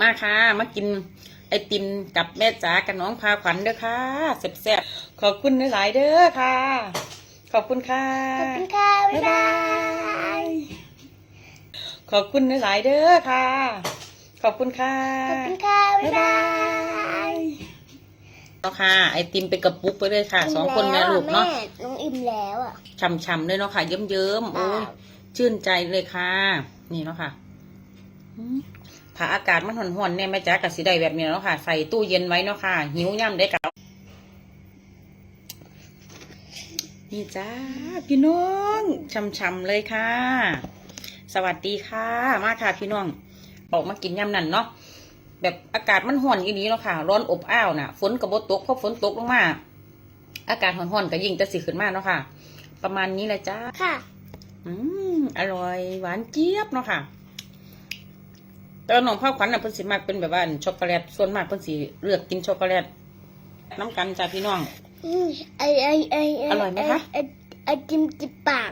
มาค่ะ มากินไอติมกับแม่จ๋ากับน้องพาขวัญเด้อค่ะแซ่บๆขอบคุณหลายๆเด้อค่ะ ขอบคุณค่ะ ขอบคุณค่ะบ๊ายบายขอบคุณหลายๆเด้อค่ะ ขอบคุณค่ะ ขอบคุณค่ะบ๊ายบายเอาค่ะ ไอติมเป็นกระปุกไปเลยค่ะสองคนแม่ลูกเนาะแม่น้องอิ่มแล้วอะฉ่ำๆเลยเนาะค่ะ เยิ้มๆโอ้ยชื่นใจเลยค่ะ นี่เนาะค่ะอืม ถ้าอากาศมันห่อนๆเนี่ยแม่จ๋ากับสีได้แบบนี้เนาะค่ะ ใส่ตู้เย็นไว้เนาะค่ะ หิวย่ำได้กับนี่จ้าพี่น้องช่ำๆเลยค่ะ สวัสดีค่ะ มาค่ะพี่น้องออกมากินย่ำนั่นเนาะแบบอากาศมันห่อนอย่างนี้เนาะค่ะ ร้อนอบอ้าวน่ะ ฝนกับบตกเพราะฝนตกลงมา อากาศห่อนๆก็ยิ่งจะสิขึ้นมากเนาะค่ะ ประมาณนี้เลยจ้าค่ะ อืมอร่อยหวานเจี๊ยบเนาะค่ะ แต่ว่าน้องพ่อขวัญน่ะเพิ่นสิมากเป็นแบบว่าช็อกโกแลตส่วนมากเพิ่นสิเลือกกินช็อกโกแลตน้ำกันจ้าพี่น้อง อืมไอไอไออร่อยไหมคะ ไอไอจิ้มจิบปาก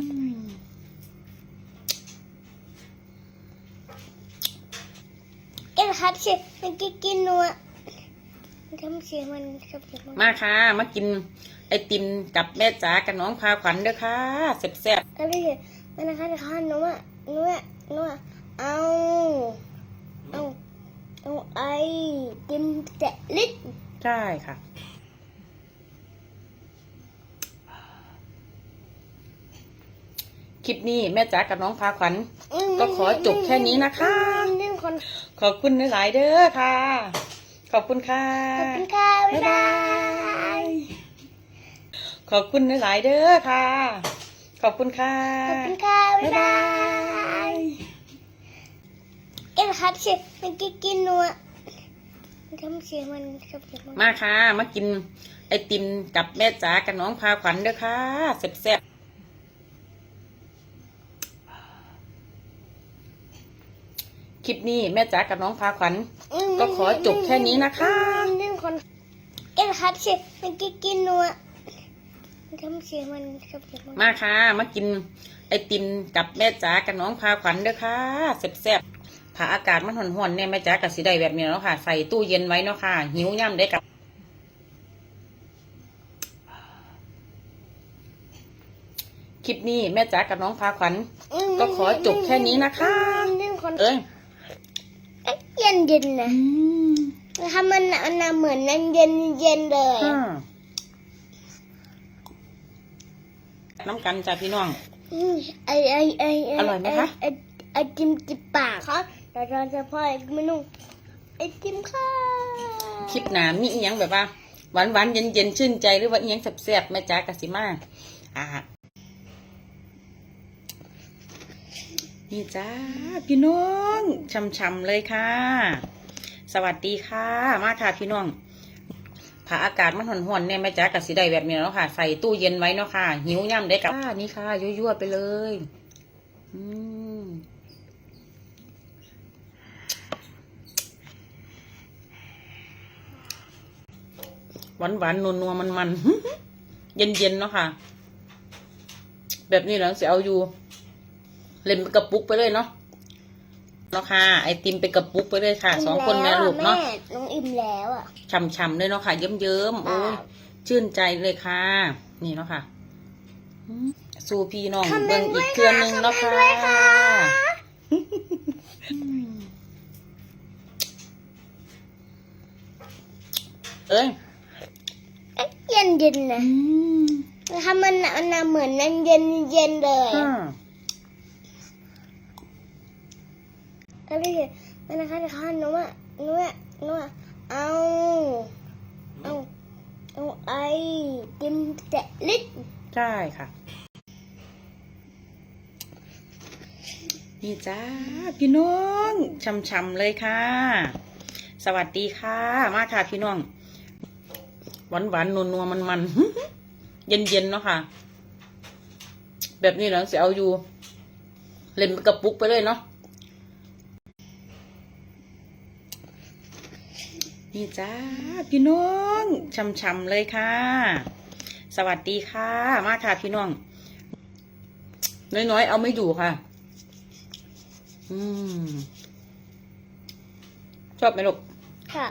เอ็นคัดสิมันกินกินนัวมันทำเสียงมันทำเสียงมันมาค่ะ มากินไอติมกับแม่จ๋ากับน้องพาขวัญเด้อค่ะแซ่บก็ได้สิมันนะคะนะคะนัวนัวนัวเอา เอาเอาไอจิ้มแตะลิดๆใช่ค่ะ คลิปนี้แม่จ๋ากับน้องพาขวัญก็ขอจบแค่นี้นะคะเรื่องคนขอบคุณหลายๆเด้อค่ะ ขอบคุณค่ะ ขอบคุณค่ะ บ๊ายบาย ขอบคุณหลายๆเด้อค่ะ ขอบคุณค่ะ ขอบคุณค่ะ บ๊ายบาย เอ็นคัดสิมันกินกินนัวมันทำเสียงมันทำเสียงมันมาค่ะ มากินไอติมกับแม่จ๋ากับน้องพาขวัญเด้อค่ะแซ่บๆคลิปนี้แม่จ๋ากับน้องพาขวัญก็ขอจบแค่นี้นะคะเรื่องคนเอ็นคัดสิมันกินกินนัวมันทำเสียงมันทำเสียงมันมาค่ะ มากินไอติมกับแม่จ๋ากับน้องพาขวัญเด้อค่ะแซ่บๆ ถ้าอากาศมันห่อนๆเนี่ยแม่จ๋ากับสีได้แบบนี้เนาะค่ะ ใส่ตู้เย็นไว้เนาะค่ะ หิวย่ำได้กับคลิปนี้แม่จ๋ากับน้องพาขวัญก็ขอจบแค่นี้นะคะเรื่องคนเอ้ยเอ๊ะเย็นเย็นนะทำมันอันน่ะเหมือนนั่นเย็นเย็นเลยน้ำกันจ้าพี่น้องอืมไอไอไออร่อยไหมคะไอไอจิ้มจิบปากเขาแต่ เราจะพ่อไอ้เมนูไอจิ้มค่ะคลิปหนามีอีหยังแบบว่าหวานหวานเย็นเย็นชื่นใจหรือว่าอีหยังแซ่บๆแม่จ๋ากับสิมาอ่านี่จ้าพี่น้องช่ำๆเลยค่ะ สวัสดีค่ะ มาค่ะพี่น้องถ้าอากาศมันห่อนๆเนี่ยแม่จ๋ากับสีได้แบบนี้เนาะค่ะ ใส่ตู้เย็นไว้เนาะค่ะ หิวย่ำได้กับอ่านี่ค่ะยั่วๆไปเลย หวานหวานนัวนัวมันมันเย็นเย็นๆเนาะค่ะ แบบนี้เราจะเอาอยู่ เล่นเป็นกระปุกไปเลยเนาะเนาะค่ะ ไอติมเป็นกระปุกไปเลยค่ะ สองคนแม่ลูกเนาะแม่น้องอิ่มแล้วอะฉ่ำๆเลยเนาะค่ะ เยิ้มๆโอ้ยชื่นใจเลยค่ะ นี่เนาะค่ะอืมสู่พี่น้องคอมเมเบิ่นงต์อีด้วกยเครื่องหนึงค่ะเนาะคอมค่ะเมนต์ด้วยค่ะเอ้ย เอ๊ะเย็นเย็นนะทำมันอันน่ะเหมือนนั่นเย็นเย็นเลยอืมก็ได้สิมันนะคะนะคะนัวนัวนัวเอาเอาเอาไอจิ้มแตะลิดใช่ค่ะ นี่จ้าพี่น้องช่ำๆเลยค่ะ สวัสดีค่ะ มาค่ะพี่น้องหวานหวานนัวนัวมันมันๆเย็นเย็นๆเนาะค่ะ แบบนี้เราจะเอาอยู่ เล่นกระปุกไปเลยเนาะนี่จ้าพี่น้องช่ำๆเลยค่ะ สวัสดีค่ะ มาค่ะพี่น้อง น้อยๆ เอาไม่อยู่ค่ะ อืมอบไหมลูกค่ะ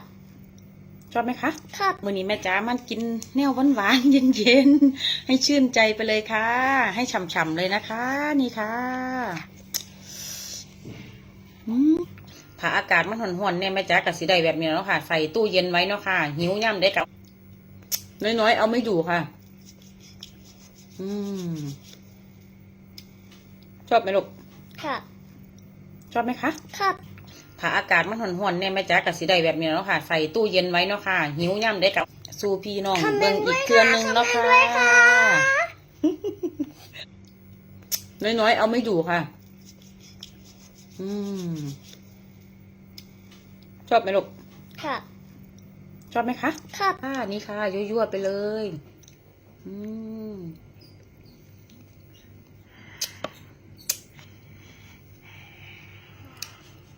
ชอบไหมคะครับมื่อนี้แม่จ๋ามันกินแนวหวานๆเย็นๆให้ชื่นใจไปเลยค่ะ ให้ฉ่ำๆเลยนะคะ นี่ค่ะอืมถ้าอากาศมันห่อนๆเนี่ยแม่จ๋ากับสีได้แบบนี้แล้วค่ะ ใส่ตู้เย็นไว้เนาะค่ะ หิวย่ำได้กับน้อยๆ เอาไม่อยู่ค่ะ อืม ชอบไหมลูกค่ะ ชอบไหมคะ ครับ ถ้าอากาศมันห่อนๆเนี่ยแม่จ๋ากับสีได้แบบนี้แล้วค่ะ ใส่ตู้เย็นไว้เนาะค่ะ หิวย่ำได้กับสู่พี่น้องคอมเมเบิ่นงต์อีด้วกยเครื่องหนึงค่ะเนาะคอมค่ะเมนต์ด้วยค่ะน้อยๆ เอาไม่อยู่ค่ะ อืม ชอบไหมลูกค่ะ ชอบไหมคะครับอ่านี่ค่ะยั่วๆไปเลย อืม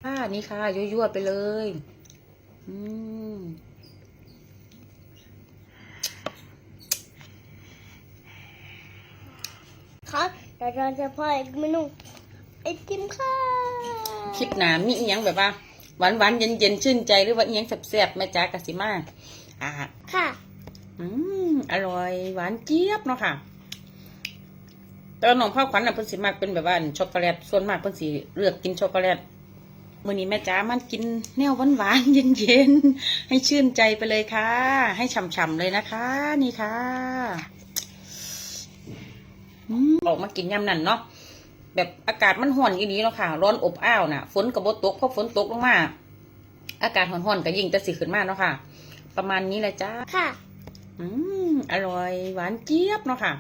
อ่านี่ค่ะยั่วๆไปเลย อืมครับเดี๋ยวเราจะพออีกเมนูไอติมค่ะคลิปหนามีอีหยังแบบว่าหวานหวานๆเย็นเย็นๆชื่นใจหรือว่าอีหยังแซ่บๆแม่จ๋ากะสิมาอ่าค่ะ อืมอร่อยหวานเจี๊ยบเนาะค่ะแตอนน้องพ่อขวัญน่ะเพิ่นสิมักเป็นแบบว่าช็อกโกแลตส่วนมากเพิ่นสิเลือกกินช็อกโกแลต มื้อนี้แม่จ๋ามันกินแนวหวานหวานๆเย็นเย็นๆให้ชื่นใจไปเลยค่ะ ให้ฉ่ำๆเลยนะคะ นี่ค่ะอืมออกมากินยำนั่นเนาะแบบอากาศมันห่อนอีนี้เนาะค่ะ ร้อนอบอ้าวน่ะ ฝนกับบตกเพราะฝนตกลงมาอากาศห่อนๆก็ยิ่งจะสิขึ้นมาเนาะค่ะ ประมาณนี้แหละจ้าค่ะ อืมอร่อยหวานเจี๊ยบเนาะค่ะ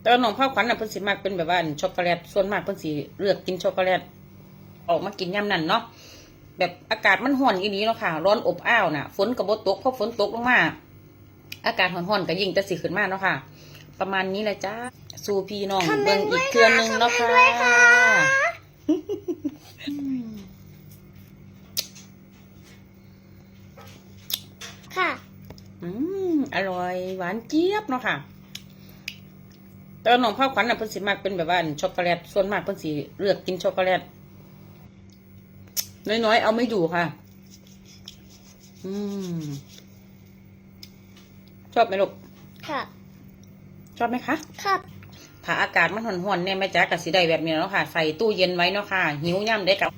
แตอนน้องพ่อขวัญน่ะเพิ่นสิมักเป็นแบบว่าช็อกโกแลตส่วนมากเพิ่นสิเลือกกินช็อกโกแลต ออกมากินยำนั่นเนาะแบบอากาศมันห่อนอีนี้เนาะค่ะ ร้อนอบอ้าวน่ะ ฝนกับบตกเพราะฝนตกลงมาอากาศห่อนๆก็ยิ่งจะสิขึ้นมาเนาะค่ะ ประมาณนี้แหละจ้าสู่พี่น้องคอมเมเบิ่นงต์ด้อีวยกเครื่ค่ะองหนึงเนาะคอมค่ะเมนต์ด้วยค่ะอืมค่ะอืมอร่อยหวานเจี๊ยบเนาะค่ะแตอนน้องพ่อขวัญน่ะเพิ่นสิมักเป็นแบบว่าช็อกโกแลตส่วนมากเพิ่นสิเลือกกินช็อกโกแลต น้อยๆ เอาไม่อยู่ค่ะ อืม ชอบไหมลูก ค่ะ ชอบไหมคะ ครับถ้าอากาศมันห่อนๆเนี่ยแม่จ๋ากับสีได้แบบนี้แล้วค่ะ ใส่ตู้เย็นไว้เนาะค่ะ หิวย่ำได้กับ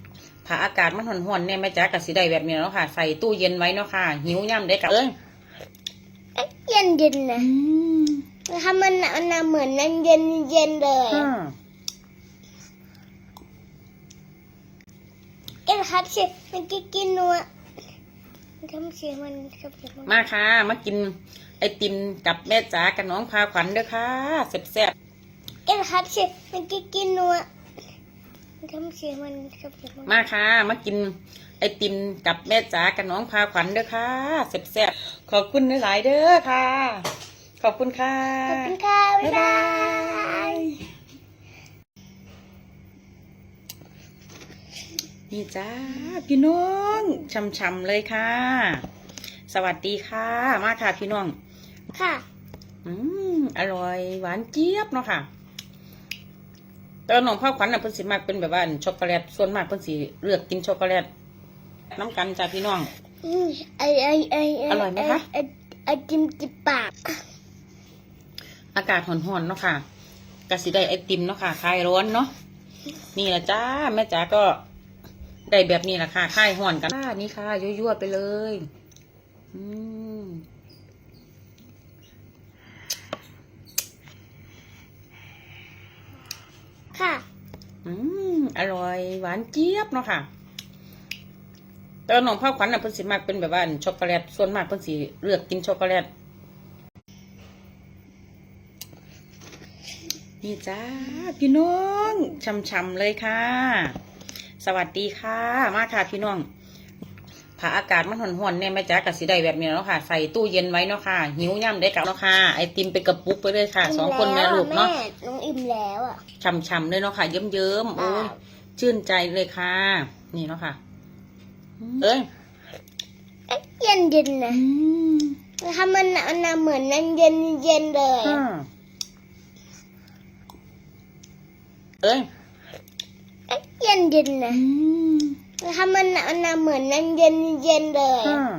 ถ้าอากาศมันห่อนๆเนี่ยแม่จ๋ากับสีได้แบบนี้แล้วค่ะ ใส่ตู้เย็นไว้เนาะค่ะ หิวย่ำได้กับเอ้ยเอ๊ะเย็นเย็นๆนะทำมันมันน่ะเหมือนนั่นเย็นเย็นๆเลย อ่าเอ็นครับเชฟมันกินกินนัวมันทำเสียงมันทำเสียงมันมาค่ะ มากินไอติมกับแม่จ๋ากับน้องพาขวัญเด้อค่ะแซ่บเอ็นครับเชฟมันกินกินนัวมันทำเสียงมันทำเสียงมันๆมาค่ะ มากินไอติมกับแม่จ๋ากับน้องพาขวัญเด้อค่ะแซ่บๆขอบคุณหลายๆเด้อค่ะ ขอบคุณค่ะขอบคุณค่ะบ๊ายบาย นี่จ้าพี่น้องช่ำๆเลยค่ะ สวัสดีค่ะ มาค่ะพี่น้อง ค่ะ อืมอร่อยหวานเจี๊ยบเนาะค่ะแตอนน้องพ่อขวัญน่ะเพิ่นสิมักเป็นแบบว่าช็อกโกแลตส่วนมากเพิ่นสิเลือกกินช็อกโกแลตน้ำกันจ้าพี่น้องอืมไอไอไออร่อยไหมคะไอไอจิมจิบปาก อากาศห่อนๆเนาะค่ะกะสิได้ไอติมเนาะค่ะคลายร้อนเนาะนี่แหละจ้าแม่จ๋าก็ ได้แบบนี้แหละค่ะคลายห่อนกันค่ะนี่ค่ะยั่วๆไปเลย อืมค่ะ อืม อร่อย หวานเจี๊ยบเนาะค่ะ แตอนน้องพ่อขวัญน่ะเพิ่นสิมักเป็นแบบว่าช็อกโกแลต ส่วนมากเพิ่นสิเลือกกินช็อกโกแลต นี่จ้า พี่น้องช่ำๆเลยค่ะ สวัสดีค่ะ มาค่ะพี่น้องถ้าอากาศมันห่อนๆเนี่ยแม่จ๋ากับสีได้แบบนี้แล้วค่ะ ใส่ตู้เย็นไว้เนาะค่ะ หิวย่ำได้กับเนาะค่ะ ไอติมไปกระปุกไปเลยค่ะ สองคนแม่ลูกเนาะแม่น้องอิ่มแล้วอะช่ำๆเลยเนาะค่ะ เยิ้มๆโอ้ยชื่นใจเลยค่ะ นี่เนาะค่ะ เอ้ยเอ๊ะเย็นเย็นๆนะทำมันน่ะมันน่ะเหมือนนั่นเย็นเย็นๆเลยอ่าเอ้ย เอ๊ะเย็นเย็นๆนะททำมันมันเหมือนน้ำเย็นเย็นๆเลยอืม